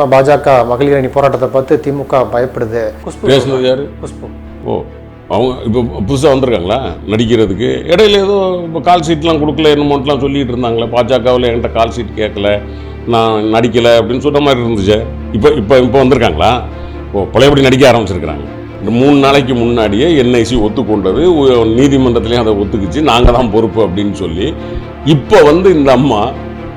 பாஜக மகளிர் அணி போராட்டத்தை பார்த்து திமுக பயப்படுது. பேசுனது யாரு? குஷ்பு. ஓ அவங்க இப்போ புதுசாக வந்திருக்காங்களா? நடிக்கிறதுக்கு. இடையில ஏதோ இப்போ கால் சீட்லாம் கொடுக்கல என்னமோட்டெலாம் சொல்லிட்டு இருந்தாங்களே. பாஜகவில் என்கிட்ட கால் சீட் கேட்கல. நான் நடிக்கலை அப்படின்னு சொன்ன மாதிரி இருந்துச்சு. இப்போ இப்போ இப்போ வந்திருக்காங்களா? ஓ பழையபடி நடிக்க ஆரம்பிச்சிருக்கிறாங்க. இந்த மூணு நாளைக்கு முன்னாடியே என்ஐசி ஒத்துக்கொண்டது. நீதிமன்றத்துலேயும் அதை ஒத்துக்குச்சு. நாங்கள் தான் பொறுப்பு அப்படின்னு சொல்லி. இப்போ வந்து இந்த அம்மா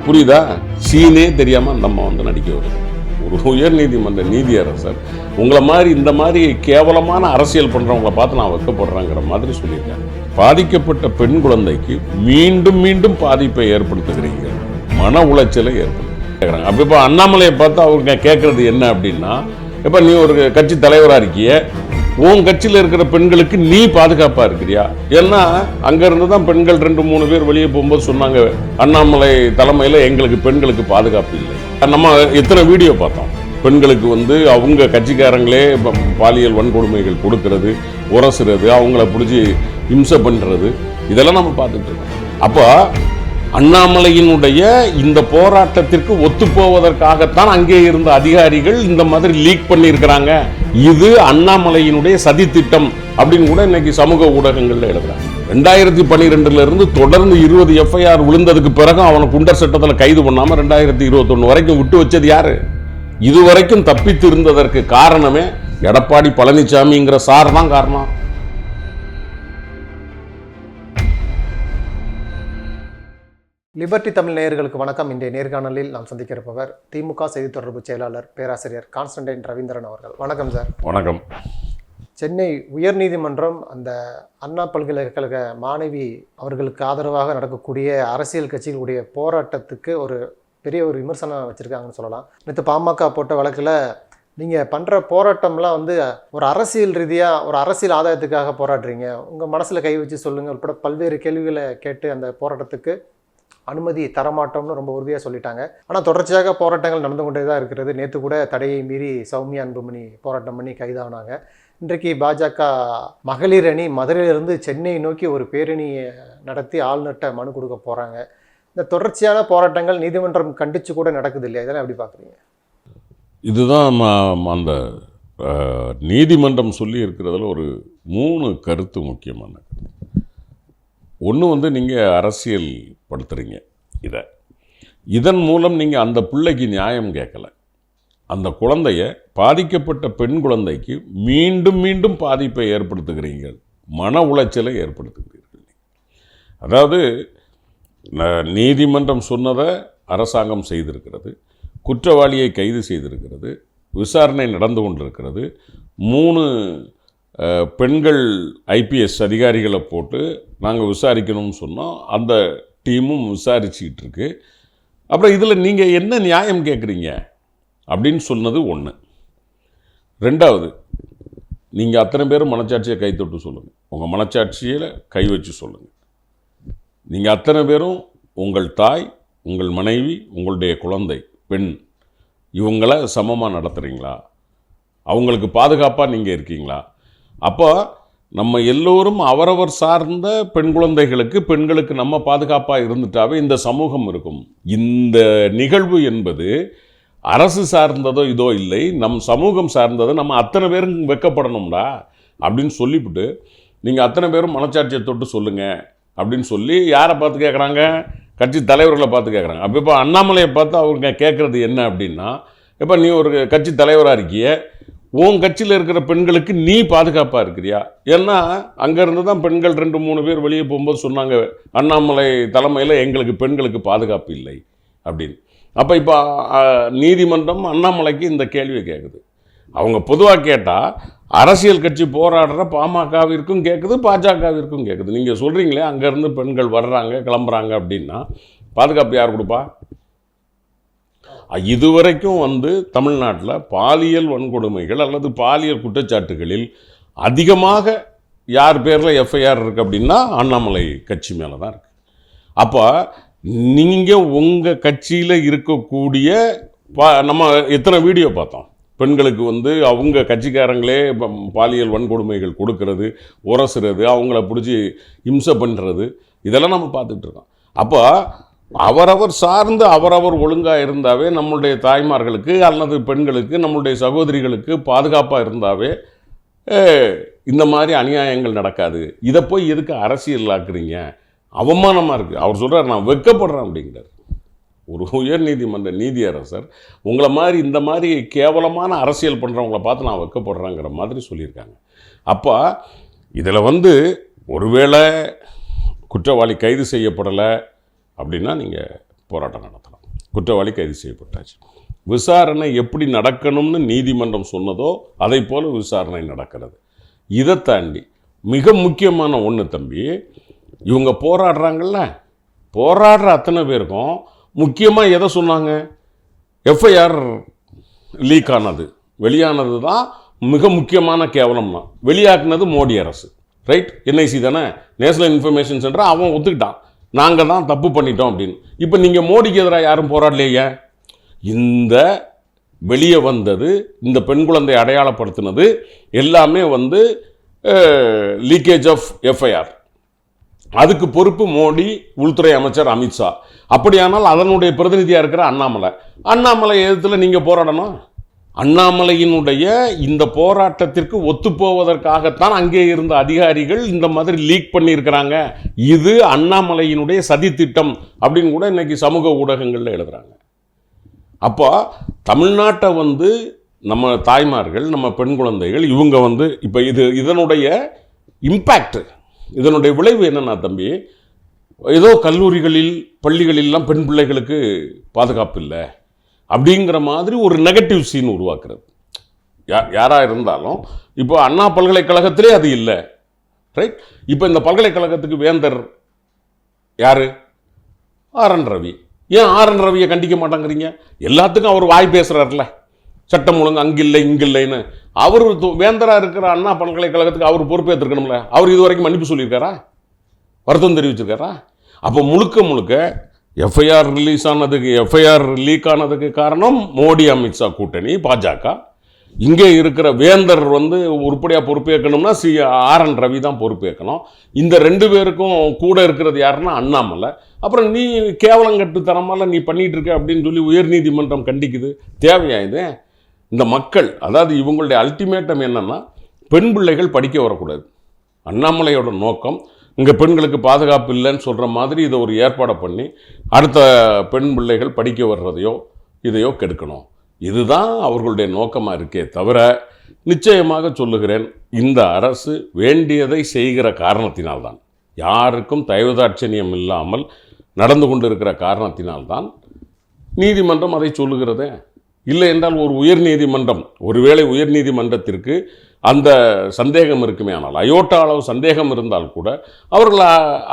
புரியுதா? சீனே தெரியாமல் அந்த அம்மா வந்து நடிக்க வருது. ஒரு உயர் நீதிமன்ற நீதியரசர். உங்களை மாதிரி இந்த மாதிரி கேவலமான அரசியல் பண்ணுறவங்களை பார்த்து நான் வைக்கப்படுறேங்கிற மாதிரி சொல்லியிருக்காங்க பாதிக்கப்பட்ட பெண் குழந்தைக்கு மீண்டும் மீண்டும் பாதிப்பை ஏற்படுத்துகிறீங்க. மன உளைச்சலை ஏற்படுத்துகிறாங்க. அப்போ இப்போ அண்ணாமலையை பார்த்து அவங்க கேட்குறது என்ன அப்படின்னா இப்போ நீ ஒரு கட்சி தலைவராக இருக்கிய உன் கட்சியில் இருக்கிற பெண்களுக்கு நீ பாதுகாப்பா இருக்கிறியா? ஏன்னா அங்க இருந்து தான் பெண்கள் ரெண்டு மூணு பேர் வெளியே போகும்போது சொன்னாங்க அண்ணாமலை தலைமையில எங்களுக்கு பெண்களுக்கு பாதுகாப்பு இல்லை. நம்ம எத்தனை வீடியோ பார்த்தோம். பெண்களுக்கு வந்து அவங்க கட்சிக்காரங்களே பாலியல் வன்கொடுமைகள் கொடுக்கறது உரசுறது அவங்கள பிடிச்சி இம்சை பண்றது இதெல்லாம் நம்ம பார்த்துட்டு இருக்கோம். அப்போ அண்ணாமலையினுடைய இந்த போராட்டத்திற்கு ஒத்து போவதற்காகத்தான் அங்கே இருந்த அதிகாரிகள் இந்த மாதிரி லீக் பண்ணியிருக்கிறாங்க. இது அண்ணாமலையினுடைய சதி திட்டம் அப்படின்னு கூட இன்னைக்கு சமூக ஊடகங்கள்ல எழுதுறாங்க. ரெண்டாயிரத்தி பன்னிரெண்டுல இருந்து தொடர்ந்து இருபது எஃப்ஐஆர் விழுந்ததுக்கு பிறகு அவனை குண்டர் சட்டத்தில் கைது பண்ணாம ரெண்டாயிரத்தி இருபத்தொன்னு வரைக்கும் விட்டு வச்சது யாரு? இதுவரைக்கும் தப்பித்து இருந்ததற்கு காரணமே எடப்பாடி பழனிசாமிங்கிற சார் தான் காரணம். லிபர்டி தமிழ் நேயர்களுக்கு வணக்கம். இன்றைய நேர்காணலில் நாம் சந்திக்க இருப்பவர் திமுக செய்தி தொடர்பு செயலாளர் பேராசிரியர் கான்ஸ்டன்டைன் ரவீந்திரன் அவர்கள். வணக்கம் சார். வணக்கம். சென்னை உயர்நீதிமன்றம் அந்த அண்ணா பல்கலைக்கழக மாணவி அவர்களுக்கு ஆதரவாக நடக்கக்கூடிய அரசியல் கட்சிகளுடைய போராட்டத்துக்கு ஒரு பெரிய ஒரு விமர்சனம் வச்சுருக்காங்கன்னு சொல்லலாம். நேற்று பாமக போட்ட வழக்கில் நீங்கள் பண்ணுற போராட்டம்லாம் வந்து ஒரு அரசியல் ரீதியாக ஒரு அரசியல் ஆதாயத்துக்காக போராடுறீங்க. உங்கள் மனசில் கை வச்சு சொல்லுங்கள் உட்பட பல்வேறு கேள்விகளை கேட்டு அந்த போராட்டத்துக்கு அனுமதி தரமாட்டோம்னு ரொம்ப உறுதியாக சொல்லிட்டாங்க. ஆனால் தொடர்ச்சியாக போராட்டங்கள் நடந்து கொண்டே தான் இருக்கிறது. நேற்று கூட தடையை மீறி சௌமியா அன்புமணி போராட்டம் பண்ணி கைதானாங்க. இன்றைக்கு பாஜக மகளிர் அணி மதுரையிலிருந்து சென்னை நோக்கி ஒரு பேரணியை நடத்தி ஆளுநர்கிட்ட மனு கொடுக்க போகிறாங்க இந்த தொடர்ச்சியான போராட்டங்கள் நீதிமன்றம் கண்டிச்சு கூட நடக்குது இல்லையா? இதெல்லாம் எப்படி பார்க்குறீங்க இதுதான் அந்த நீதிமன்றம் சொல்லி இருக்கிறதுல ஒரு மூணு கருத்து முக்கியமான கருத்து. ஒன்று வந்து நீங்கள் அரசியல் படுத்துறீங்க இதை. இதன் மூலம் நீங்கள் அந்த பிள்ளைக்கு நியாயம் கேட்கல. அந்த குழந்தைய பாதிக்கப்பட்ட பெண் குழந்தைக்கு மீண்டும் மீண்டும் பாதிப்பை ஏற்படுத்துகிறீர்கள் மன உளைச்சலை ஏற்படுத்துகிறீர்கள். அதாவது நீதிமன்றம் சொன்னதை அரசாங்கம் செய்திருக்கிறது. குற்றவாளியை கைது செய்திருக்கிறது. விசாரணை நடந்து கொண்டிருக்கிறது. மூணு பெண்கள் ஐபிஎஸ் அதிகாரிகளை போட்டு நாங்கள் விசாரிக்கணும்னு சொன்னோம். அந்த டீமும் விசாரிச்சுக்கிட்டு இருக்கு அப்புறம் இதில் நீங்கள் என்ன நியாயம் கேட்குறீங்க அப்படின்னு சொன்னது ஒன்று ரெண்டாவது நீங்கள் அத்தனை பேரும் மனச்சாட்சியை கை தொட்டு சொல்லுங்கள் உங்கள் மனச்சாட்சியில் கை வச்சு சொல்லுங்கள் நீங்கள் அத்தனை பேரும் உங்கள் தாய் உங்கள் மனைவி உங்களுடைய குழந்தை பெண் இவங்களை சமமாக நடத்துகிறீங்களா அவங்களுக்கு பாதுகாப்பாக நீங்கள் இருக்கீங்களா? அப்போ நம்ம எல்லோரும் அவரவர் சார்ந்த பெண் குழந்தைகளுக்கு பெண்களுக்கு நம்ம பாதுகாப்பாக இருந்துட்டாவே இந்த சமூகம் இருக்கும். இந்த நிகழ்வு என்பது அரசு சார்ந்ததோ இதோ இல்லை நம் சமூகம் சார்ந்ததோ நம்ம அத்தனை பேரும் வெக்கப்படணும்டா அப்படின்னு சொல்லிவிட்டு நீங்கள் அத்தனை பேரும் மனச்சாட்சியை தொட்டு சொல்லுங்கள் அப்படின்னு சொல்லி யாரை பார்த்து கேட்குறாங்க கட்சி தலைவர்களை பார்த்து கேட்குறாங்க அப்போ இப்போ அண்ணாமலையை பார்த்து அவங்க கேட்குறது என்ன அப்படின்னா இப்போ நீ ஒரு கட்சி தலைவராக இருக்கிய உன் கட்சியில் இருக்கிற பெண்களுக்கு நீ பாதுகாப்பாக இருக்கிறியா? ஏன்னா அங்கேருந்து தான் பெண்கள் ரெண்டு மூணு பேர் வெளியே போகும்போது சொன்னாங்க அண்ணாமலை தலைமையில் எங்களுக்கு பெண்களுக்கு பாதுகாப்பு இல்லை. அப்படின்னு. அப்போ இப்போ நீதிமன்றம் அண்ணாமலைக்கு இந்த கேள்வியை கேட்குது அவங்க பொதுவாக கேட்டால் அரசியல் கட்சி போராடுற பாமகவிற்கும் கேட்குது பாஜகவிற்கும் கேட்குது நீங்கள் சொல்கிறீங்களே அங்கேருந்து பெண்கள் வர்றாங்க கிளம்புறாங்க அப்படின்னா பாதுகாப்பு யார் கொடுப்பா? இதுவரைக்கும் வந்து தமிழ்நாட்டில் பாலியல் வன்கொடுமைகள் அல்லது பாலியல் குற்றச்சாட்டுகளில் அதிகமாக யார் பேரில் எஃப்ஐஆர் இருக்குது அப்படின்னா அண்ணாமலை கட்சி மேலே தான் இருக்குது அப்போ நீங்கள் உங்கள் கட்சியில் இருக்கக்கூடிய பா- நம்ம எத்தனை வீடியோ பார்த்தோம்? பெண்களுக்கு வந்து அவங்க கட்சிக்காரங்களே பாலியல் வன்கொடுமைகள் கொடுக்கறது உரசுறது அவங்கள பிடிச்சி இம்சை பண்ணுறது இதெல்லாம் நம்ம பார்த்துட்ருக்கோம் அப்போ அவரவர் சார்ந்து அவரவர் ஒழுங்காக இருந்தாவே நம்மளுடைய தாய்மார்களுக்கு அல்லது பெண்களுக்கு நம்மளுடைய சகோதரிகளுக்கு பாதுகாப்பாக இருந்தாவே இந்த மாதிரி அநியாயங்கள் நடக்காது. இதை போய் எதுக்கு அரசியலாக்குறீங்க? அவமானமாக இருக்குது அவர் சொல்கிறார் நான் வெக்கப்படுறேன் அப்படிங்கிறார். ஒரு உயர் நீதிமன்ற நீதியரசர் உங்களை மாதிரி இந்த மாதிரி கேவலமான அரசியல் பண்ணுறவங்கள பார்த்து நான் வெட்கப்படுறேங்கிற மாதிரி சொல்லியிருக்காங்க. அப்போ இதில் வந்து ஒருவேளை குற்றவாளி கைது செய்யப்படலை அப்படின்னா நீங்கள் போராட்டம் நடத்தலாம். குற்றவாளி கைது செய்யப்பட்டாச்சு. விசாரணை எப்படி நடக்கணும்னு நீதிமன்றம் சொன்னதோ அதை போல் விசாரணை நடக்கிறது. இதை தாண்டி மிக முக்கியமான ஒன்று தம்பி இவங்க போராடுறாங்கல்ல? போராடுற அத்தனை பேருக்கும் முக்கியமாக எதை சொன்னாங்க? எஃப்ஐஆர் லீக் ஆனது. வெளியானது தான் மிக முக்கியமான கேவலம்னா வெளியாக்குனது மோடி அரசு. ரைட் என்ஐசி தானே? நேஷனல் இன்ஃபர்மேஷன் சென்டர் அவன் ஒத்துக்கிட்டான். நாங்கள் தான் தப்பு பண்ணிட்டோம் அப்படின்னு. இப்போ நீங்கள் மோடிக்கு எதிராக யாரும் போராடலையே? இந்த வெளியே வந்தது இந்த பெண் குழந்தை அடையாளப்படுத்தினது எல்லாமே வந்து லீக்கேஜ் ஆஃப் எஃப்ஐஆர் அதுக்கு பொறுப்பு மோடி உள்துறை அமைச்சர் அமித்ஷா. அப்படியானால் அதனுடைய பிரதிநிதியாக இருக்கிற அண்ணாமலை. அண்ணாமலை எதிர்த்துல நீங்கள் போராடணும்? அண்ணாமலையினுடைய இந்த போராட்டத்திற்கு ஒத்துப்போவதற்காகத்தான் அங்கே இருந்த அதிகாரிகள் இந்த மாதிரி லீக் பண்ணியிருக்கிறாங்க. இது அண்ணாமலையினுடைய சதித்திட்டம் அப்படின்னு கூட இன்றைக்கி சமூக ஊடகங்களில் எழுதுறாங்க. அப்போ தமிழ்நாட்டை வந்து நம்ம தாய்மார்கள் நம்ம பெண் குழந்தைகள் இவங்க வந்து இப்போ இது இதனுடைய இம்பேக்ட் இதனுடைய விளைவு என்னென்னா தம்பி ஏதோ கல்லூரிகளில் பள்ளிகளிலெல்லாம் பெண் பிள்ளைகளுக்கு பாதுகாப்பு இல்லை. அப்படிங்கிற மாதிரி ஒரு நெகட்டிவ் சீன் உருவாக்குறது. யா யாராக இருந்தாலும் இப்போ அண்ணா பல்கலைக்கழகத்திலே அது இல்லை. ரைட் இப்போ இந்த பல்கலைக்கழகத்துக்கு வேந்தர் யாரு? ஆர்என் ரவி. ஏன் ஆர்என் ரவியை கண்டிக்க மாட்டேங்கிறீங்க? எல்லாத்துக்கும் அவர் வாய் பேசுகிறார்ல சட்டம் ஒழுங்கு அங்கில்லை இங்கில்லைன்னு. அவர் வேந்தராக இருக்கிற அண்ணா பல்கலைக்கழகத்துக்கு அவர் பொறுப்பேற்றிருக்கணும்ல அவர் இது வரைக்கும் மன்னிப்பு சொல்லியிருக்காரா? வருத்தம் தெரிவிச்சிருக்காரா? அப்போ முழுக்க முழுக்க எஃப்ஐஆர் ரிலீஸ் ஆனதுக்கு எஃப்ஐஆர் லீக் ஆனதுக்கு காரணம் மோடி அமித்ஷா கூட்டணி பாஜக. இங்கே இருக்கிற வேந்தர் வந்து உருப்படியாக பொறுப்பேற்கணும்னா சி ஆர்என் ரவி தான் பொறுப்பேற்கணும். இந்த ரெண்டு பேருக்கும் கூட இருக்கிறது யாருன்னா அண்ணாமலை. அப்புறம் நீ கேவலம் கட்டு தரமால நீ பண்ணிட்டு இருக்க அப்படின்னு சொல்லி உயர்நீதிமன்றம் கண்டிக்குது. தேவையா இது? இந்த மக்கள் அதாவது இவங்களுடைய அல்டிமேட்டம் என்னன்னா பெண் பிள்ளைகள் படிக்க வரக்கூடாது. அண்ணாமலையோட நோக்கம் இங்கே பெண்களுக்கு பாதுகாப்பு இல்லைன்னு சொல்கிற மாதிரி இதை ஒரு ஏற்பாடை பண்ணி அடுத்த பெண் பிள்ளைகள் படிக்க வர்றதையோ இதையோ கெடுக்கணும். இதுதான் அவர்களுடைய நோக்கமாக இருக்கே தவிர நிச்சயமாக சொல்லுகிறேன் இந்த அரசு வேண்டியதை செய்கிற காரணத்தினால்தான். யாருக்கும் தயவுதாட்சணியம் இல்லாமல் நடந்து கொண்டிருக்கிற காரணத்தினால்தான் நீதிமன்றம் அதை சொல்லுகிறதே. இல்லை என்றால் ஒரு உயர் நீதிமன்றம் ஒருவேளை உயர் நீதிமன்றத்திற்கு அந்த சந்தேகம் இருக்குமே ஆனால் அயோட்டா அளவு சந்தேகம் இருந்தால் கூட அவர்கள்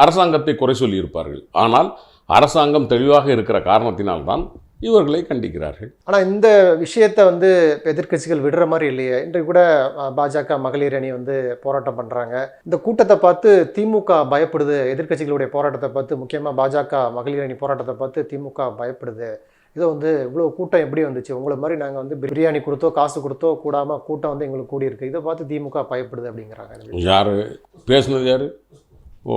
அரசாங்கத்தை குறை சொல்லியிருப்பார்கள். ஆனால் அரசாங்கம் தெளிவாக இருக்கிற காரணத்தினால்தான் இவர்களை கண்டிக்கிறார்கள். ஆனால் இந்த விஷயத்தை வந்து எதிர்க்கட்சிகள் விடுற மாதிரி இல்லையே. இன்றைக்கு கூட பாஜக மகளிர் அணி வந்து போராட்டம் பண்ணுறாங்க இந்த கூட்டத்தை பார்த்து திமுக பயப்படுது. எதிர்க்கட்சிகளுடைய போராட்டத்தை பார்த்து முக்கியமாக பாஜக மகளிர் அணி போராட்டத்தை பார்த்து திமுக பயப்படுது. இதை வந்து இவ்வளோ கூட்டம் எப்படி வந்துச்சு? உங்களை மாதிரி நாங்கள் வந்து பிரியாணி கொடுத்தோ காசு கொடுத்தோ கூடாமல் கூட்டம் வந்து எங்களுக்கு கூடியிருக்கு. இதை பார்த்து திமுக பயப்படுது அப்படிங்கிறாங்க யார்? பேசுனது யார்? ஓ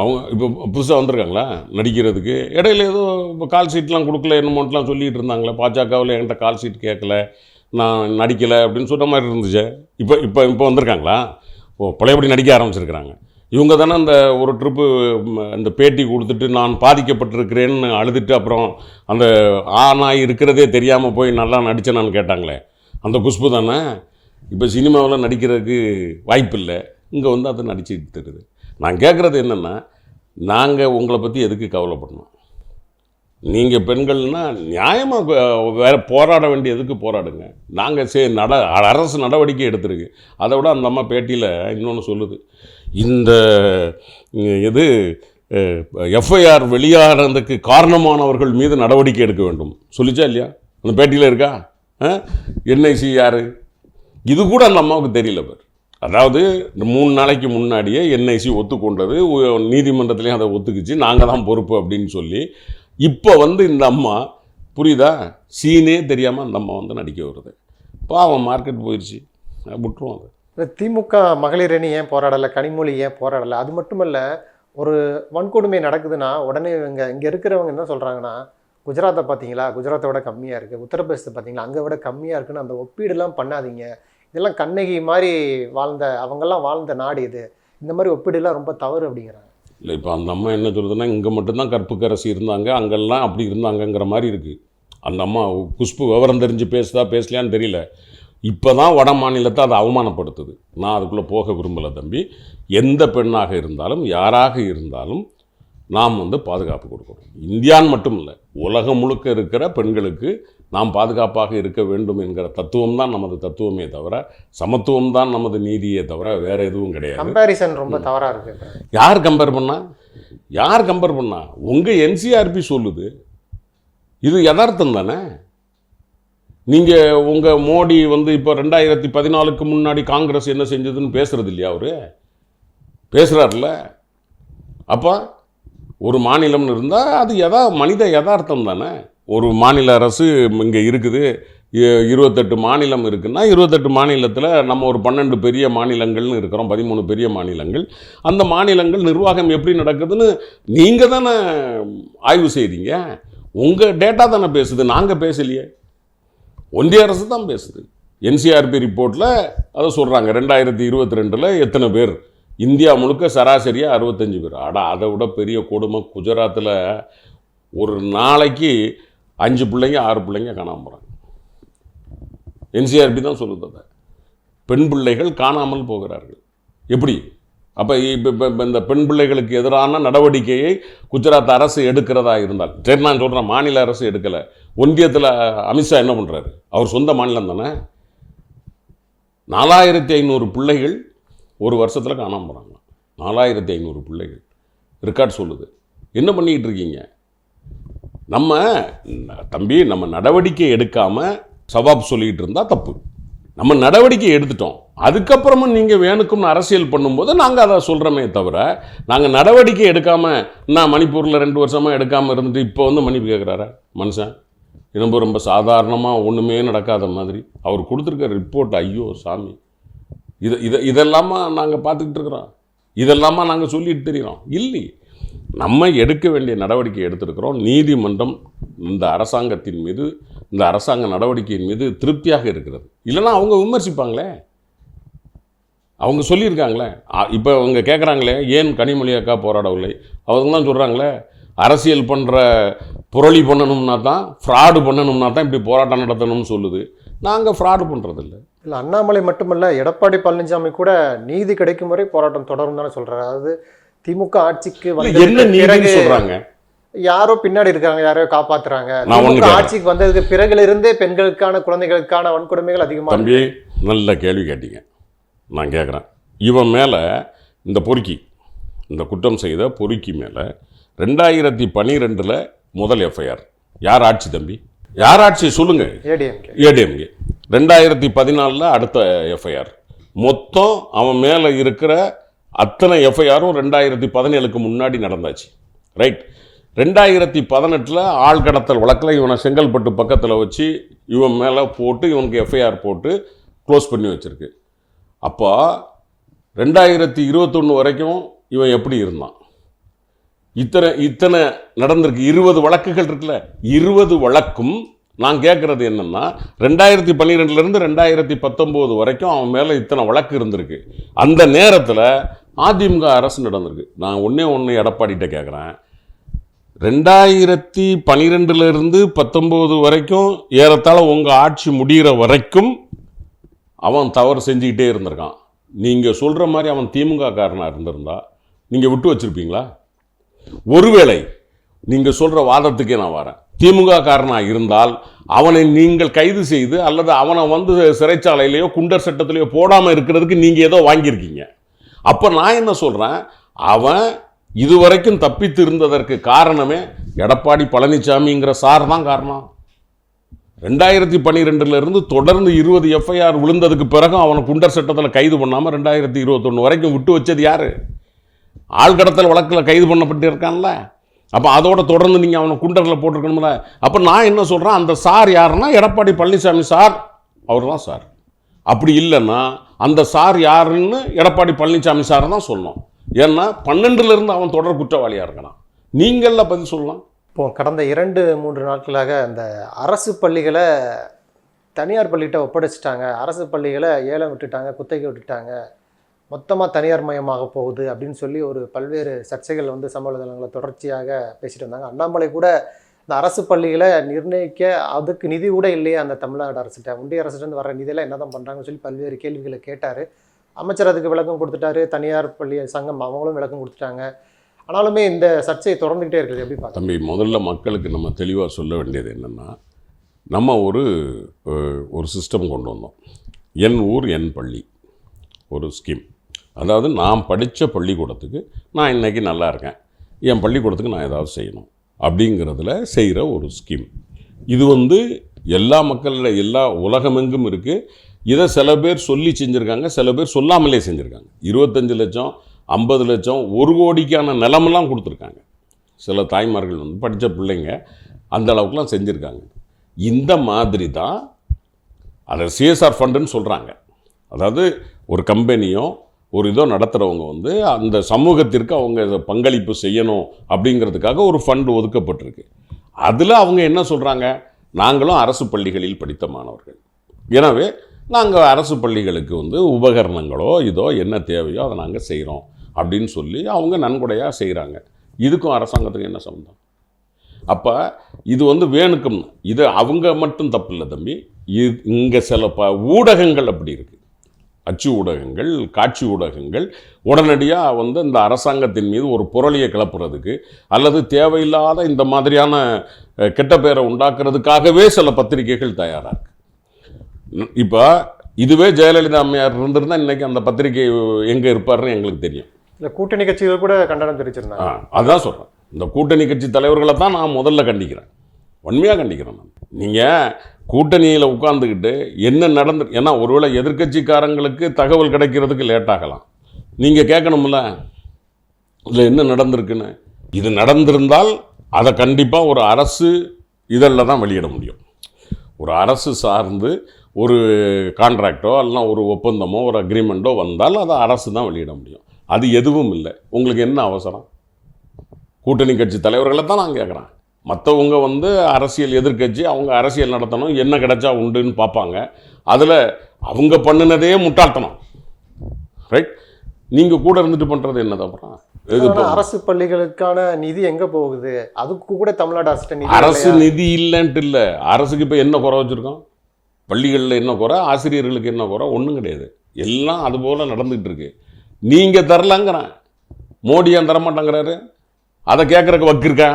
அவங்க இப்போ புதுசாக வந்திருக்காங்களா? நடிக்கிறதுக்கு. இடையில ஏதோ இப்போ கால் சீட்லாம் கொடுக்கல என்னமோன்ட்டுலாம் சொல்லிட்டு இருந்தாங்களே. பாஜகவில் என்கிட்ட கால் சீட் கேட்கல. நான் நடிக்கலை அப்படின்னு சொன்ன மாதிரி இருந்துச்சு. இப்போ இப்போ இப்போ வந்திருக்காங்களா? ஓ பழையபடி நடிக்க ஆரம்பிச்சிருக்கிறாங்க. இவங்க தானே அந்த ஒரு ட்ரிப்பு அந்த பேட்டி கொடுத்துட்டு நான் பாதிக்கப்பட்டிருக்கிறேன்னு அழுதுட்டு அப்புறம் அந்த ஆனாய் இருக்கிறதே தெரியாமல் போய் நல்லா நடிச்சேனான்னு கேட்டாங்களே. அந்த குஷ்பு தானே? இப்போ சினிமாவில் நடிக்கிறதுக்கு வாய்ப்பு இல்லை இங்கே வந்து அதை நடிச்சுட்டு இருக்குது. நான் கேட்குறது என்னென்னா நாங்கள் உங்களை பற்றி எதுக்கு கவலைப்படணும்? நீங்கள் பெண்கள்னா நியாயமாக வேறு போராட வேண்டியதுக்கு போராடுங்க? நாங்கள் சே நட அரசு நடவடிக்கை எடுத்திருக்கு. அதை விட அந்த அம்மா பேட்டியில் இன்னொன்று சொல்லுது. இந்த இது எஃப்ஐஆர் வெளியாகிறதுக்கு காரணமானவர்கள் மீது நடவடிக்கை எடுக்க வேண்டும். சொல்லிச்சா இல்லையா? அந்த பேட்டியில் இருக்கா? என்ஐசி யார்? இது கூட அந்த அம்மாவுக்கு தெரியல பேர் அதாவது இந்த மூணு நாளைக்கு முன்னாடியே என்ஐசி ஒத்துக்கொண்டது நீதிமன்றத்துலேயும் அதை ஒத்துக்குச்சு நாங்கள் தான் பொறுப்பு அப்படின்னு சொல்லி. இப்போ வந்து இந்த அம்மா புரியுதா? சீனே தெரியாமல் அந்த அம்மா வந்து நடிக்க வருது. பாவம் மார்க்கெட் போயிடுச்சு விட்டுருவோம் அதை. இந்த திமுக மகளிர் அணி ஏன் போராடலை கனிமொழி ஏன் போராடலை? அது மட்டுமல்ல ஒரு வன்கொடுமை நடக்குதுன்னா உடனே இவங்க இங்கே இருக்கிறவங்க என்ன சொல்கிறாங்கன்னா குஜராத்தை பார்த்தீங்களா? குஜராத்தை விட கம்மியாக இருக்குது உத்தரப்பிரதேசத்தை பார்த்தீங்களா? அங்கே விட கம்மியாக இருக்குன்னு அந்த ஒப்பீடுலாம் பண்ணாதீங்க. இதெல்லாம் கண்ணகி மாதிரி வாழ்ந்த அவங்கெல்லாம் வாழ்ந்த நாடு இது. இந்த மாதிரி ஒப்பீடுலாம் ரொம்ப தவறு அப்படிங்கிறாங்க. இல்லை இப்போ அந்த அம்மா என்ன சொல்லுதுன்னா இங்கே மட்டும்தான் கற்புக்கரசி இருந்தாங்க அங்கெல்லாம் அப்படி இருந்தாங்கங்கிற மாதிரி இருக்குது அந்த அம்மா குஷ்பு விவரம் தெரிஞ்சு பேசுதா பேசலையான்னு தெரியல. இப்போ தான் வட மாநிலத்தை அதை அவமானப்படுத்துது. நான் அதுக்குள்ளே போக விரும்பலை தம்பி. எந்த பெண்ணாக இருந்தாலும் யாராக இருந்தாலும் நாம் வந்து பாதுகாப்பு கொடுக்கணும். இந்தியான்னு மட்டும் இல்லை உலகம் முழுக்க இருக்கிற பெண்களுக்கு நாம் பாதுகாப்பாக இருக்க வேண்டும் என்கிற தத்துவம் தான் நமது தத்துவமே தவிர சமத்துவம் தான் நமது நீதியே தவிர வேற எதுவும் கிடையாது. கம்பேரிசன் ரொம்ப தவறாக இருக்கு. யார் கம்பேர் பண்ணா? யார் கம்பேர் பண்ணா? உங்கள் என்சிஆர்பி சொல்லுது. இது யதார்த்தம் தானே? நீங்கள் உங்கள் மோடி வந்து இப்போ ரெண்டாயிரத்தி பதினாலுக்கு முன்னாடி காங்கிரஸ் என்ன செஞ்சதுன்னு பேசுறது இல்லையா அவர்? பேசுகிறார்ல அப்போ ஒரு மாநிலம்னு இருந்தால் அது எதா மனித யதார்த்தம் தானே. ஒரு மாநில அரசு இங்கே இருக்குது. இருபத்தெட்டு மாநிலம் இருக்குன்னா இருபத்தெட்டு மாநிலத்தில் நம்ம ஒரு பன்னெண்டு பெரிய மாநிலங்கள்னு இருக்கிறோம் பதிமூணு பெரிய மாநிலங்கள். அந்த மாநிலங்கள் நிர்வாகம் எப்படி நடக்குதுன்னு நீங்கள் தானே ஆய்வு செய்கிறீங்க உங்கள் டேட்டா தானே பேசுது. நாங்கள் பேசலையே. ஒன்றிய அரசு தான் பேசுது. என்சிஆர்பி ரிப்போர்ட்டில் அதை சொல்கிறாங்க ரெண்டாயிரத்தி இருபத்தி ரெண்டில் எத்தனை பேர்? இந்தியா முழுக்க சராசரியாக அறுபத்தஞ்சு பேர். ஆனால் அதை விட பெரிய கொடுமை குஜராத்தில் ஒரு நாளைக்கு அஞ்சு பிள்ளைங்க ஆறு பிள்ளைங்க காணாமல் போகிறாங்க என்சிஆர்பி தான் சொல்லுது அதை. பெண் பிள்ளைகள் காணாமல் போகிறார்கள். எப்படி? அப்போ இப்போ இந்த பெண் பிள்ளைகளுக்கு எதிரான நடவடிக்கையை குஜராத் அரசு எடுக்கிறதா இருந்தால் சரி நான் சொல்கிறேன் மாநில அரசு எடுக்கலை. ஒன்றியத்தில் அமித்ஷா என்ன பண்ணுறாரு அவர் சொந்த மாநிலம் தானே? நாலாயிரத்தி ஐநூறு பிள்ளைகள் ஒரு வருஷத்தில் காணாமல் போகிறாங்க நாலாயிரத்தி ஐநூறு பிள்ளைகள். ரெக்கார்ட் சொல்லுது. என்ன பண்ணிக்கிட்டு இருக்கீங்க? நம்ம தம்பி நம்ம நடவடிக்கை எடுக்காமல் சவாப் சொல்லிக்கிட்டு இருந்தால் தப்பு. நம்ம நடவடிக்கை எடுத்துட்டோம். அதுக்கப்புறமும் நீங்கள் வேணுக்கும்னு அரசியல் பண்ணும்போது நாங்கள் அதை சொல்கிறோமே தவிர நாங்கள் நடவடிக்கை எடுக்காமல் நான் மணிப்பூரில் ரெண்டு வருஷமாக எடுக்காமல் இருந்துட்டு இப்போ வந்து மன்னிப்பு கேட்குறாரா மனுஷன். ரொம்ப ரொம்ப சாதாரணமாக ஒன்றுமே நடக்காத மாதிரி. அவர் கொடுத்துருக்க ரிப்போர்ட் ஐயோ சாமி. இதை இதை இதெல்லாமா நாங்கள் பார்த்துக்கிட்டு இருக்கிறோம். இதெல்லாமா நாங்கள் சொல்லிட்டு தெரிகிறோம் இல்லை நம்ம எடுக்க வேண்டிய நடவடிக்கை எடுத்திருக்கிறோம். நீதிமன்றம் இந்த அரசாங்கத்தின் மீது இந்த அரசாங்க நடவடிக்கையின் மீது திருப்தியாக இருக்கிறது. இல்லைன்னா அவங்க விமர்சிப்பாங்களே? அவங்க சொல்லியிருக்காங்களே? இப்போ அவங்க கேட்குறாங்களே ஏன் கனிமொழி அக்கா போராடவில்லை? அவங்க தான் சொல்கிறாங்களே அரசியல் பண்ணுற புரளி பண்ணணும்னா தான் ஃப்ராடு பண்ணணும்னா தான் இப்படி போராட்டம் நடத்தணும்னு சொல்லுது. நாங்கள் ஃப்ராடு பண்ணுறதில்ல இல்லை அண்ணாமலை மட்டுமல்ல எடப்பாடி பழனிசாமி கூட நீதி கிடைக்கும் வரை போராட்டம் தொடரும் தானே சொல்றாரு. அதாவது திமுக ஆட்சிக்கு என்ன பிறகு சொல்கிறாங்க யாரோ பின்னாடி இருக்காங்க யாரோ காப்பாத்துறாங்க. ஆட்சிக்கு வந்ததுக்கு பிறகுல இருந்தே பெண்களுக்கான குழந்தைகளுக்கான வன்கொடுமைகள் அதிகமா இருக்கு. தம்பி நல்ல கேள்வி கேட்டீங்க. நான் கேட்குறேன் இவன் மேலே இந்த பொறுக்கி இந்த குற்றம் செய்த பொறுக்கி மேலே ரெண்டாயிரத்தி பன்னிரெண்டில் முதல் எஃப்ஐஆர். யார் ஆட்சி தம்பி? யார் ஆட்சி? சொல்லுங்கள் ஏடிஎம்கே. ஏடிஎம்கே. ரெண்டாயிரத்தி பதினாலில் அடுத்த எஃப்ஐஆர். மொத்தம் அவன் மேலே இருக்கிற அத்தனை எஃப்ஐஆரும் ரெண்டாயிரத்தி பதினேழுக்கு முன்னாடி நடந்தாச்சு. ரைட் ரெண்டாயிரத்தி பதினெட்டில் ஆள் கடத்தல் வழக்கில் இவனை செங்கல்பட்டு பக்கத்தில் வச்சு இவன் மேலே போட்டு இவனுக்கு எஃப்ஐஆர் போட்டு க்ளோஸ் பண்ணி வச்சுருக்கு. அப்போ ரெண்டாயிரத்தி இருபத்தொன்று வரைக்கும் இவன் எப்படி இருந்தான்? இத்தனை இத்தனை நடந்திருக்கு. இருபது வழக்குகள் இருக்குல்ல? இருபது வழக்கும். நான் கேட்குறது என்னன்னா ரெண்டாயிரத்தி பன்னிரெண்டுலேருந்து ரெண்டாயிரத்தி பத்தொம்போது வரைக்கும் அவன் மேலே இத்தனை வழக்கு இருந்திருக்கு. அந்த நேரத்தில் அதிமுக அரசு நடந்திருக்கு. நான் ஒன்றே ஒன்று எடப்பாடிகிட்ட கேட்குறேன் ரெண்டாயிரத்தி பனிரெண்டுலேருந்து பத்தொம்போது வரைக்கும் ஏறத்தாழ உங்கள் ஆட்சி முடிகிற வரைக்கும் அவன் தவறு செஞ்சுக்கிட்டே இருந்திருக்கான். நீங்கள் சொல்கிற மாதிரி அவன் திமுக காரனாக இருந்திருந்தா நீங்கள் விட்டு வச்சுருப்பீங்களா? ஒருவேளை நீங்கள் சொல்கிற வாதத்துக்கே நான் வரேன். திமுக காரனாக இருந்தால் அவனை நீங்கள் கைது செய்து அல்லது அவனை வந்து சிறைச்சாலையிலையோ குண்டர் சட்டத்திலையோ போடாமல் இருக்கிறதுக்கு நீங்கள் ஏதோ வாங்கியிருக்கீங்க. அப்போ நான் என்ன சொல்கிறேன் அவன் இதுவரைக்கும் தப்பித்து இருந்ததற்கு காரணமே எடப்பாடி பழனிசாமிங்கிற சார் தான் காரணம். ரெண்டாயிரத்தி பன்னிரெண்டுலேருந்து தொடர்ந்து இருபது எஃப்ஐஆர் விழுந்ததுக்கு பிறகும் அவனை குண்டர் சட்டத்தில் கைது பண்ணாமல் ரெண்டாயிரத்தி இருபத்தொன்று வரைக்கும் விட்டு வச்சது யார்? ஆழ்கடத்தல் வழக்கில் கைது பண்ணப்பட்டு இருக்கான்ல அப்போ அதோட தொடர்ந்து நீங்கள் அவனை குண்டரில் போட்டிருக்கணும்ல. அப்போ நான் என்ன சொல்கிறேன் அந்த சார் யாருன்னா எடப்பாடி பழனிசாமி சார். அவர் தான் சார். அப்படி இல்லைன்னா அந்த சார் யாருன்னு எடப்பாடி பழனிசாமி சார் தான் சொல்லணும் ஏன்னா பன்னெண்டுலேருந்து அவன் தொடர் குற்றவாளியாக இருக்கான்? நீங்களில் பதில் சொல்லலாம். இப்போ கடந்த இரண்டு மூன்று நாட்களாக அந்த அரசு பள்ளிகளை தனியார் பள்ளிகிட்ட ஒப்படைச்சிட்டாங்க. அரசு பள்ளிகளை ஏலம் விட்டுட்டாங்க குத்தகை விட்டுட்டாங்க. மொத்தமாக தனியார் மயமாக போகுது அப்படின்னு சொல்லி ஒரு பல்வேறு சர்ச்சைகள் வந்து சமூக தொடர்ச்சியாக பேசிட்டு வந்தாங்க அண்ணாமலை கூட இந்த அரசு பள்ளிகளை நிர்ணயிக்க அதுக்கு நிதி கூட இல்லையா அந்த தமிழ்நாடு அரசுகிட்ட. ஒன்றிய அரசுலேருந்து வர நிதியெல்லாம் என்ன தான் பண்ணுறாங்கன்னு சொல்லி பல்வேறு கேள்விகளை கேட்டார். அமைச்சர் அதுக்கு விளக்கம் கொடுத்துட்டாரு தனியார் பள்ளி சங்கம் அவங்களும் விளக்கம் கொடுத்துட்டாங்க. ஆனாலுமே இந்த சர்ச்சை தொடர்ந்துக்கிட்டே இருக்குது எப்படி தம்பி முதல்ல மக்களுக்கு நம்ம தெளிவாக சொல்ல வேண்டியது என்னென்னா நம்ம ஒரு ஒரு சிஸ்டம் கொண்டு வந்தோம். என் ஊர் என் பள்ளி ஒரு ஸ்கீம் அதாவது நான் படித்த பள்ளிக்கூடத்துக்கு நான் இன்னைக்கு நல்லா இருக்கேன். என் பள்ளிக்கூடத்துக்கு நான் ஏதாவது செய்யணும் அப்படிங்கிறதுல செய்கிற ஒரு ஸ்கீம் இது வந்து எல்லா மக்களில் எல்லா உலகமெங்கும் இருக்குது இதை சில பேர் சொல்லி செஞ்சுருக்காங்க சில பேர் சொல்லாமலே செஞ்சுருக்காங்க. இருபத்தஞ்சு லட்சம் ஐம்பது லட்சம் ஒரு கோடிக்கான நிலமெல்லாம் கொடுத்துருக்காங்க. சில தாய்மார்கள் வந்து படித்த பிள்ளைங்க அந்த அளவுக்குலாம் செஞ்சுருக்காங்க. இந்த மாதிரி தான் அதை சிஎஸ்ஆர் ஃபண்டுன்னு சொல்கிறாங்க அதாவது ஒரு கம்பெனியோ ஒரு இதோ நடத்துகிறவங்க வந்து அந்த சமூகத்திற்கு அவங்க இதை பங்களிப்பு செய்யணும் அப்படிங்கிறதுக்காக ஒரு ஃபண்டு ஒதுக்கப்பட்டிருக்கு. அதில் அவங்க என்ன சொல்கிறாங்க நாங்களும் அரசு பள்ளிகளில் படித்த மாணவர்கள். எனவே நாங்கள் அரசு பள்ளிகளுக்கு வந்து உபகரணங்களோ இதோ என்ன தேவையோ அதை நாங்கள் செய்கிறோம் அப்படின்னு சொல்லி அவங்க நன்கொடையாக செய்கிறாங்க. இதுக்கும் அரசாங்கத்துக்கு என்ன சம்மந்தம் அப்போ இது வந்து வேணுக்கும் இது அவங்க மட்டும் தப்பு இல்லை தம்பி. இது இங்கே சில ப ஊடகங்கள் அப்படி இருக்குது. அச்சு ஊடகங்கள் காட்சி ஊடகங்கள் உடனடியாக வந்து இந்த அரசாங்கத்தின் மீது ஒரு புரளியை கிளப்புறதுக்கு அல்லது தேவையில்லாத இந்த மாதிரியான கெட்ட பேரை உண்டாக்குறதுக்காகவே சில பத்திரிகைகள் தயாராக இருக்குது. இப்போ இதுவே ஜெயலலிதா அம்மையார் இருந்திருந்தா இன்னைக்கு அந்த பத்திரிகை எங்கே இருப்பாருன்னு எங்களுக்கு தெரியும். இல்லை கூட்டணி கட்சிகள் கூட கண்டனம் தெரிவிச்சிருந்தாங்க. ஆ அதான் சொல்கிறேன் இந்த கூட்டணி கட்சி தலைவர்களை தான் நான் முதல்ல கண்டிக்கிறேன். உண்மையாக கண்டிக்கிறேன் நான். நீங்கள் கூட்டணியில் உட்காந்துக்கிட்டு என்ன நடந்து ஏன்னா ஒருவேளை எதிர்க்கட்சிக்காரங்களுக்கு தகவல் கிடைக்கிறதுக்கு லேட் ஆகலாம். நீங்கள் கேட்கணும்ல இதில் என்ன நடந்திருக்குன்னு? இது நடந்திருந்தால் அதை கண்டிப்பாக ஒரு அரசு இதழில் தான் வெளியிட முடியும். ஒரு அரசு சார்ந்து ஒரு கான்ட்ராக்டோ இல்லைனா ஒரு ஒப்பந்தமோ ஒரு அக்ரிமெண்ட்டோ வந்தால் அதை அரசு தான் வெளியிட முடியும். அது எதுவும் இல்லை. உங்களுக்கு என்ன அவசரம்? கூட்டணி கட்சி தலைவர்களை தான் நான் கேட்குறேன். மற்றவங்க வந்து அரசியல் எதிர்க்கட்சி அவங்க அரசியல் நடத்தணும் என்ன கிடைச்சா உண்டுன்னு பார்ப்பாங்க. அதில் அவங்க பண்ணினதே முட்டாள்தனம். ரைட் நீங்கள் கூட இருந்துட்டு பண்ணுறது என்ன ஆனா அரசு பள்ளிகளுக்கான நிதி எங்க போகுது? அதுக்கு கூட தமிழ்நாடு அரசு அரசு? நிதி இல்லைன்ட்டு இல்லை. அரசுக்கு இப்போ என்ன குறை வச்சுருக்கோம்? பள்ளிகளில் என்ன குறை ஆசிரியர்களுக்கு என்ன குறை ஒன்றும் கிடையாது. எல்லாம் அதுபோல் நடந்துகிட்டு இருக்கு நீங்கள் தரலங்கிறேன். மோடி ஏன் தரமாட்டேங்கிறாரு? அதை கேட்குறக்கு வக்கிருக்கா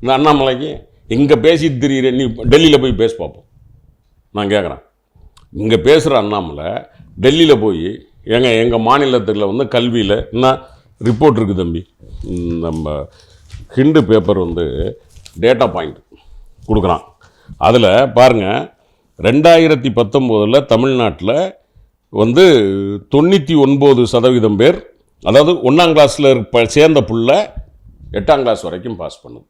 இந்த அண்ணாமலைக்கு? இங்கே பேசிட்டு தெரியுற நீ டெல்லியில் போய் பேச பார்ப்போம் நான் கேட்குறேன். இங்கே பேசுகிற அண்ணாமலை டெல்லியில் போய் ஏங்க எங்கள் மாநிலத்தில் வந்து கல்வியில் என்ன ரிப்போர்ட் இருக்குது தம்பி? நம்ம ஹிண்டு பேப்பர் வந்து டேட்டா பாயிண்ட் கொடுக்குறான். அதில் பாருங்கள் ரெண்டாயிரத்தி பத்தொம்போதில் தமிழ்நாட்டில் வந்து தொண்ணூற்றி ஒன்பது சதவீதம் பேர் அதாவது ஒன்றாம் கிளாஸில் இருப்ப சேர்ந்த புள்ள எட்டாம் கிளாஸ் வரைக்கும் பாஸ் பண்ணுது.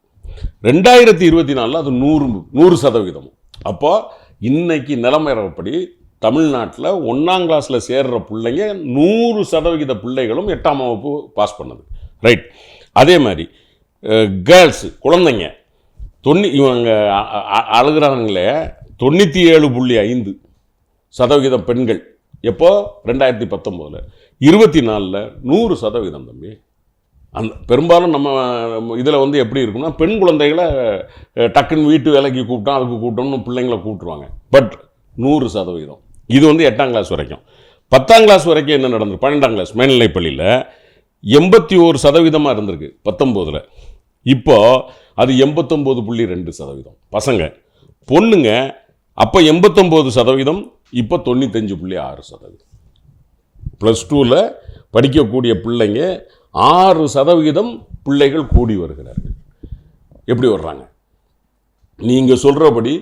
ரெண்டாயிரத்தி இருபத்தி நாலில் அது நூறு நூறு சதவீதம். அப்போ இன்னைக்கு நிலைமைப்படி தமிழ்நாட்டில் ஒன்றாம் கிளாஸில் சேர்கிற பிள்ளைங்க நூறு சதவிகித பிள்ளைகளும் எட்டாம் வகுப்பு பாஸ் பண்ணுது. ரைட் அதே மாதிரி கேர்ள்ஸு குழந்தைங்க தொண்ணி இவங்க அ- அழுகிறாங்களே தொண்ணூற்றி ஏழு புள்ளி ஐந்து சதவிகிதம் பெண்கள். எப்போ? ரெண்டாயிரத்தி பத்தொம்போதில். இருபத்தி நாலில் நூறு சதவீதம் தம்பி. அந்த பெரும்பாலும் நம்ம இதில் வந்து எப்படி இருக்கும்னா பெண் குழந்தைகளை டக்குன்னு வீட்டு வேலைக்கு கூப்பிட்டோம் அதுக்கு கூப்பிட்டோம்னு பிள்ளைங்கள கூப்பிட்ருவாங்க பட் நூறு சதவீதம் இது வந்து எட்டாம் கிளாஸ் வரைக்கும். பத்தாம் கிளாஸ் வரைக்கும் என்ன நடந்திருக்கு? பன்னெண்டாம் கிளாஸ் மேல்நிலைப் பள்ளியில் எண்பத்தி ஒரு சதவீதமாக இருந்திருக்கு பத்தொம்போதில். இப்போ அது எண்பத்தொம்போது புள்ளி ரெண்டு சதவீதம் பசங்க பொண்ணுங்க அப்போ எண்பத்தொம்போது சதவீதம் இப்போ தொண்ணூத்தஞ்சு புள்ளி ஆறு சதவீதம். ப்ளஸ் டூவில் படிக்கக்கூடிய பிள்ளைங்க ஆறு சதவிகிதம் பிள்ளைகள் கூடி வருகிறார்கள். எப்படி வர்றாங்க? நீங்கள் சொல்கிறபடி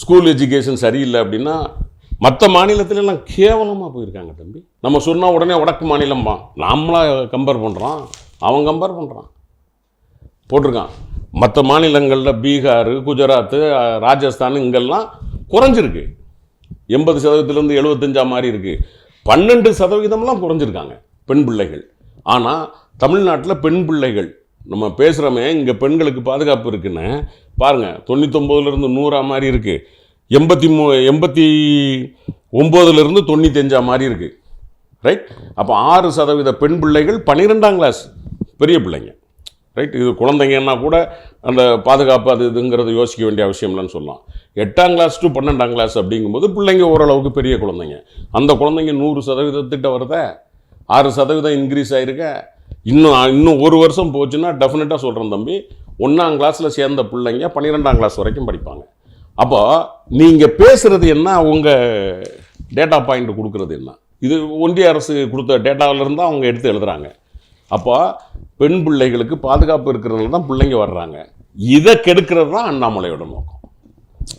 ஸ்கூல் எஜுகேஷன் சரியில்லை அப்படின்னா மற்ற மாநிலத்திலலாம் கேவலமாக போயிருக்காங்க தம்பி. நம்ம சொன்னால் உடனே வடக்கு மாநிலம்பா நாமளாக கம்பேர் பண்ணுறான் அவன் கம்பேர் பண்ணுறான் போட்டிருக்கான். மற்ற மாநிலங்களில் பீகார் குஜராத்து ராஜஸ்தான் இங்கெல்லாம் குறைஞ்சிருக்கு. எண்பது சதவீதத்துலேருந்து எழுபத்தஞ்சா மாதிரி இருக்குது பன்னெண்டு சதவீதம்லாம் குறைஞ்சிருக்காங்க பெண் பிள்ளைகள். ஆனால் தமிழ்நாட்டில் பெண் பிள்ளைகள் நம்ம பேசுகிறோமே இங்கே பெண்களுக்கு பாதுகாப்பு இருக்குன்னு. பாருங்கள் தொண்ணூத்தொம்போதுலேருந்து நூறாக மாதிரி இருக்குது எண்பத்தி மூ எண்பத்தி ஒம்போதுலேருந்து தொண்ணூத்தஞ்சா மாதிரி இருக்குது ரைட் அப்போ ஆறு சதவீத பெண் பிள்ளைகள் பன்னிரெண்டாம் கிளாஸ் பெரிய பிள்ளைங்க. ரைட் இது குழந்தைங்கன்னா கூட அந்த பாதுகாப்பு அது இதுங்கிறது யோசிக்க வேண்டிய அவசியம் இல்லைன்னு சொல்லலாம். எட்டாம் கிளாஸ் டு பன்னெண்டாம் கிளாஸ் அப்படிங்கும்போது பிள்ளைங்க ஓரளவுக்கு பெரிய குழந்தைங்க. அந்த குழந்தைங்க நூறு சதவீதத்திட்ட வருத? ஆறு சதவீதம் இன்க்ரீஸ் ஆகிருக்க இன்னும் இன்னும் ஒரு வருஷம் போச்சுன்னா டெஃபினட்டாக சொல்கிறேன் தம்பி. ஒன்றாம் கிளாஸில் சேர்ந்த பிள்ளைங்க பன்னிரெண்டாம் கிளாஸ் வரைக்கும் படிப்பாங்க. அப்போ நீங்கள் பேசுகிறது என்ன? உங்கள் டேட்டா பாயிண்ட் கொடுக்குறது என்ன? இது ஒன்றிய அரசு கொடுத்த டேட்டாவிலேருந்து அவங்க எடுத்து எழுதுகிறாங்க அப்போ பெண் பிள்ளைகளுக்கு பாதுகாப்பு இருக்கிறதுனால தான் பிள்ளைங்க வர்றாங்க. இதை கெடுக்கிறது தான் அண்ணாமலையோட நோக்கம்.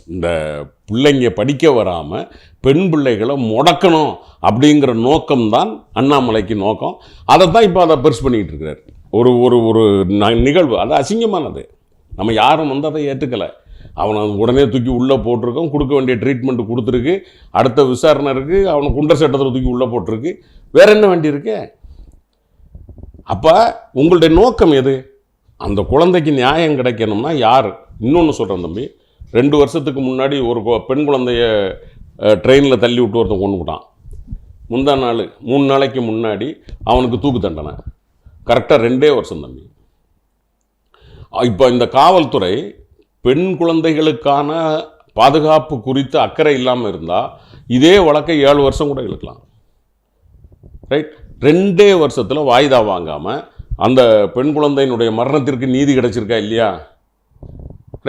இந்த பிள்ளைங்க படிக்க வராமல் பெண் பிள்ளைகளை முடக்கணும் அப்படிங்கிற நோக்கம்தான் அண்ணாமலைக்கு நோக்கம். அதை தான் இப்போ அதை பெருசு பண்ணிக்கிட்டு இருக்கிறார் ஒரு ஒரு ஒரு ந- நிகழ்வு. அது அசிங்கமானது. நம்ம யாரும் வந்து அதை ஏற்றுக்கலை அவனை உடனே தூக்கி உள்ளே போட்டிருக்கோம். கொடுக்க வேண்டிய ட்ரீட்மெண்ட் கொடுத்துருக்கு. அடுத்த விசாரணை இருக்குது அவனை குண்டர் சட்டத்தில் தூக்கி உள்ளே போட்டிருக்கு. வேற என்ன வேண்டியிருக்கு அப்போ உங்களுடைய நோக்கம் எது? அந்த குழந்தைக்கு நியாயம் கிடைக்கணும்னா யார்? இன்னொன்று சொல்கிறேன் தம்பி. ரெண்டு வருஷத்துக்கு முன்னாடி ஒரு பெண் குழந்தைய ட்ரெயினில் தள்ளி விட்டு ஒருத்தன் கொண்டு முந்தா நாள் மூணு நாளைக்கு முன்னாடி அவனுக்கு தூக்கு தண்டனை. கரெக்டாக ரெண்டே வருஷம் தம்பி. இப்போ இந்த காவல்துறை பெண் குழந்தைகளுக்கான பாதுகாப்பு குறித்து அக்கறை இல்லாமல் இருந்தால் இதே வழக்கை ஏழு வருஷம் கூட இழுக்கலாம். ரைட்? ரெண்டே வருஷத்தில் வாய்தா வாங்காமல் அந்த பெண் குழந்தையினுடைய மரணத்திற்கு நீதி கிடைச்சிருக்கா இல்லையா?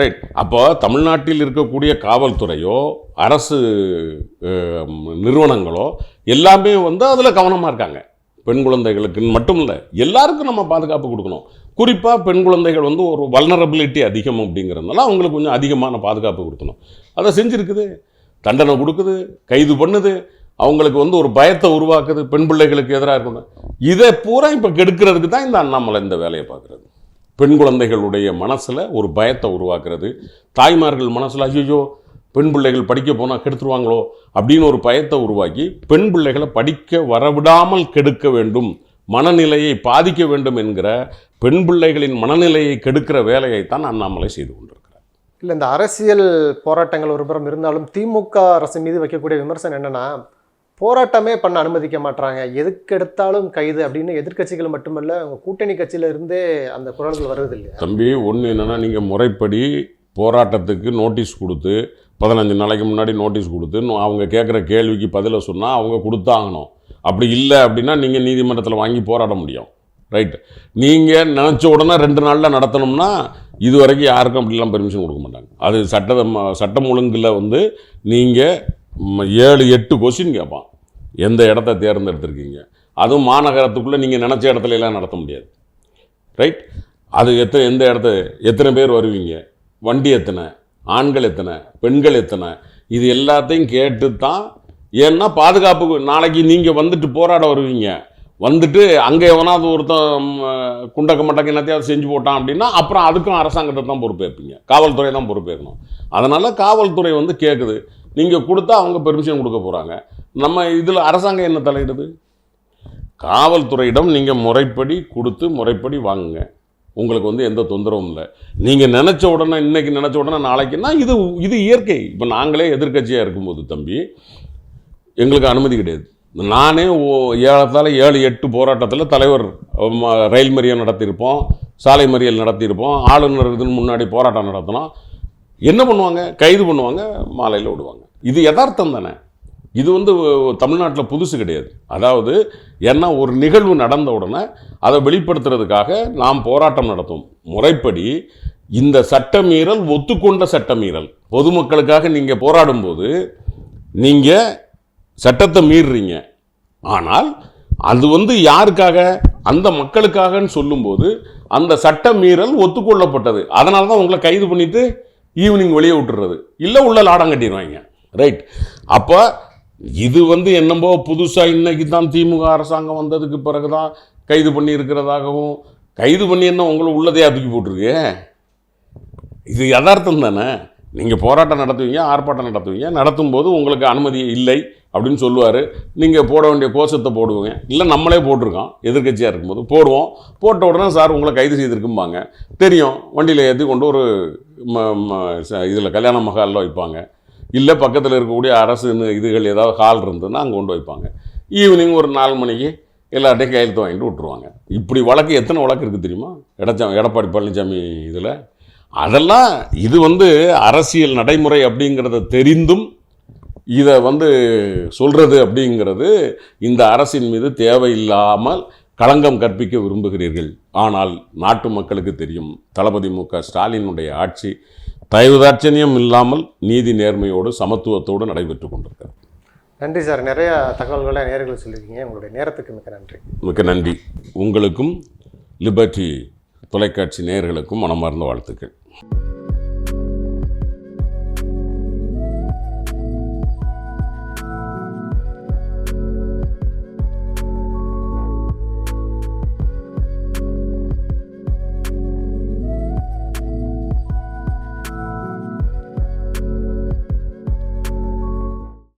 ரைட் அப்போ தமிழ்நாட்டில் இருக்கக்கூடிய காவல்துறையோ அரசு நிறுவனங்களோ எல்லாமே வந்து அதில் கவனமாக இருக்காங்க. பெண் குழந்தைகளுக்கு மட்டும் இல்லை எல்லாருக்கும் நம்ம பாதுகாப்பு கொடுக்கணும். குறிப்பாக பெண் குழந்தைகள் வந்து ஒரு வல்னரபிலிட்டி அதிகம் அப்படிங்கிறதுனால அவங்களுக்கு கொஞ்சம் அதிகமான பாதுகாப்பு கொடுக்கணும். அதை செஞ்சுருக்குது. தண்டனை கொடுக்குது கைது பண்ணுது. அவங்களுக்கு வந்து ஒரு பயத்தை உருவாக்குது பெண் பிள்ளைகளுக்கு எதிராக இருக்கணும். இதை பூரா இப்போ கெடுக்கிறதுக்கு தான் இந்த அண்ணாமலை இந்த வேலையை பார்க்குறது. பெண் குழந்தைகளுடைய மனசில் ஒரு பயத்தை உருவாக்குறது. தாய்மார்கள் மனசில் ஐயோ பெண் பிள்ளைகள் படிக்க போனால் கெடுத்துருவாங்களோ? அப்படின்னு ஒரு பயத்தை உருவாக்கி பெண் பிள்ளைகளை படிக்க வரவிடாமல் கெடுக்க வேண்டும். மனநிலையை பாதிக்க வேண்டும் என்கிற பெண் பிள்ளைகளின் மனநிலையை கெடுக்கிற வேலையைத்தான் அண்ணாமலை செய்து கொண்டிருக்கிறார். இல்லை இந்த அரசியல் போராட்டங்கள் ஒரு புறம் இருந்தாலும் திமுக அரசு மீது வைக்கக்கூடிய விமர்சனம் என்னென்னா போராட்டமே பண்ண அனுமதிக்க மாட்டாங்க எதுக்கு எடுத்தாலும் கைது அப்படின்னு எதிர்க்கட்சிகள் மட்டுமல்ல உங்க கூட்டணி கட்சியிலிருந்தே அந்த குரல்கள் வருது இல்லையா தம்பி ஒன்று என்னென்னா நீங்கள் முறைப்படி போராட்டத்துக்கு நோட்டீஸ் கொடுத்து பதினஞ்சு நாளைக்கு முன்னாடி நோட்டீஸ் கொடுத்து அவங்க கேட்குற கேள்விக்கு பதிலை சொன்னால் அவங்க கொடுத்தாகணும். அப்படி இல்லை அப்படின்னா நீங்கள் நீதிமன்றத்தில் வாங்கி போராட முடியும். ரைட் நீங்கள் நினச்ச உடனே ரெண்டு நாளில் நடத்தணும்னா இது வரைக்கும் யாருக்கும் அப்படிலாம் பெர்மிஷன் கொடுக்க மாட்டாங்க. அது சட்ட சட்டம் ஒழுங்கில் வந்து நீங்கள் ஏழு எட்டு கொஷின் கேட்பான் எந்த இடத்த தேர்ந்தெடுத்திருக்கீங்க? அதுவும் மாநகரத்துக்குள்ளே நீங்கள் நினச்ச இடத்துல எல்லாம் நடத்த முடியாது. ரைட் அது எத்தனை எந்த இடத்த எத்தனை பேர் வருவீங்க? வண்டி எத்தனை? ஆண்கள் எத்தனை? பெண்கள் எத்தனை? இது எல்லாத்தையும் கேட்டு தான் ஏன்னா பாதுகாப்புக்கு நாளைக்கு நீங்கள் வந்துட்டு போராட வருவீங்க. வந்துட்டு அங்கே எவனாவது ஒருத்தன் குண்டக்க மட்டக்கு என்னத்தையாவது செஞ்சு போட்டான் அப்படின்னா அப்புறம் அதுக்கும் அரசாங்கத்தை தான் பொறுப்பேற்பீங்க. காவல்துறை தான் பொறுப்பேற்கணும். அதனால் காவல்துறை வந்து கேட்குது நீங்கள் கொடுத்தா அவங்க பெர்மிஷன் கொடுக்க போகிறாங்க நம்ம இதில் அரசாங்கம் என்ன தலையிடுது? காவல்துறையிடம் நீங்கள் முறைப்படி கொடுத்து முறைப்படி வாங்குங்க. உங்களுக்கு வந்து எந்த தொந்தரவும் இல்லை. நீங்கள் நினச்ச உடனே இன்னைக்கு நினச்ச உடனே நாளைக்குன்னா இது இது இயற்கை. இப்போ நாங்களே எதிர்க்கட்சியாக இருக்கும்போது தம்பி எங்களுக்கு அனுமதி கிடையாது. நானே ஓ ஏழத்தால் ஏழு எட்டு போராட்டத்தில் தலைவர் ரயில் மறியல் நடத்தியிருப்போம் சாலை மறியல் நடத்தியிருப்போம் ஆளுநர் இதுன்னு முன்னாடி போராட்டம் நடத்தினோம். என்ன பண்ணுவாங்க? கைது பண்ணுவாங்க மாலையில் விடுவாங்க. இது யதார்த்தம் தானே. இது வந்து தமிழ்நாட்டில் புதுசு கிடையாது. அதாவது ஏன்னா ஒரு நிகழ்வு நடந்த உடனே அதை வெளிப்படுத்துறதுக்காக நாம் போராட்டம் நடத்தும். முறைப்படி இந்த சட்டமீறல் ஒத்துக்கொண்ட சட்டமீறல். பொதுமக்களுக்காக நீங்கள் போராடும்போது நீங்கள் சட்டத்தை மீறுறீங்க. ஆனால் அது வந்து யாருக்காக? அந்த மக்களுக்காகன்னு சொல்லும்போது அந்த சட்ட மீறல் ஒத்துக்கொள்ளப்பட்டது. அதனால தான் உங்களை கைது பண்ணிவிட்டு ஈவினிங் வெளியே விட்டுறது இல்லை உள்ள லாடம் கட்டிடுவாங்க. ரைட் அப்போ இது வந்து என்னமோ புதுசாக இன்னைக்கு தான் திமுக அரசாங்கம் வந்ததுக்கு பிறகு தான் கைது பண்ணி இருக்கிறதாகவும் கைது பண்ணி என்ன உங்களை உள்ளதே தூக்கி போட்டிருக்கு? இது யதார்த்தம் தானே? நீங்கள் போராட்டம் நடத்துவீங்க ஆர்ப்பாட்டம் நடத்துவீங்க நடத்தும் போது உங்களுக்கு அனுமதி இல்லை அப்படின்னு சொல்லுவார். நீங்கள் போட வேண்டிய கோஷத்தை போடுவீங்க. இல்லை நம்மளே போட்டிருக்கோம். எதிர்க்கட்சியாக இருக்கும்போது போடுவோம். போட்ட உடனே சார் உங்களை கைது செய்திருக்கும்பாங்க. தெரியும். வண்டியில் ஏற்றி கொண்டு ஒரு இதில் கல்யாண மகாலில் வைப்பாங்க. இல்லை பக்கத்தில் இருக்கக்கூடிய அரசு இதுகள் ஏதாவது ஹால் இருந்ததுன்னா அங்கே கொண்டு வைப்பாங்க. ஈவினிங் ஒரு நாலு மணிக்கு எல்லார்ட்டையும் கையெழுத்து வாங்கிட்டு விட்ருவாங்க இப்படி வழக்கு எத்தனை வழக்கு இருக்குது தெரியுமா? எடச்சா எடப்பாடி பழனிசாமி இதில். அதெல்லாம் இது வந்து அரசியல் நடைமுறை அப்படிங்கிறத தெரிந்தும் இதை வந்து சொல்கிறது அப்படிங்கிறது இந்த அரசின் மீது தேவையில்லாமல் களங்கம் கற்பிக்க விரும்புகிறீர்கள். ஆனால் நாட்டு மக்களுக்கு தெரியும் தளபதி மு. க. ஸ்டாலினுடைய ஆட்சி தயவுதாட்சணியம் இல்லாமல் நீதி நேர்மையோடு சமத்துவத்தோடு நடைபெற்று கொண்டிருக்கிறது. நன்றி சார். நிறைய தகவல்களை நேர்கள் சொல்லியிருக்கீங்க. உங்களுடைய நேரத்துக்கு மிக்க நன்றி. மிக்க நன்றி. உங்களுக்கும் லிபர்ட்டி தொலைக்காட்சி நேயர்களுக்கும் மனமார்ந்த வாழ்த்துக்கள்.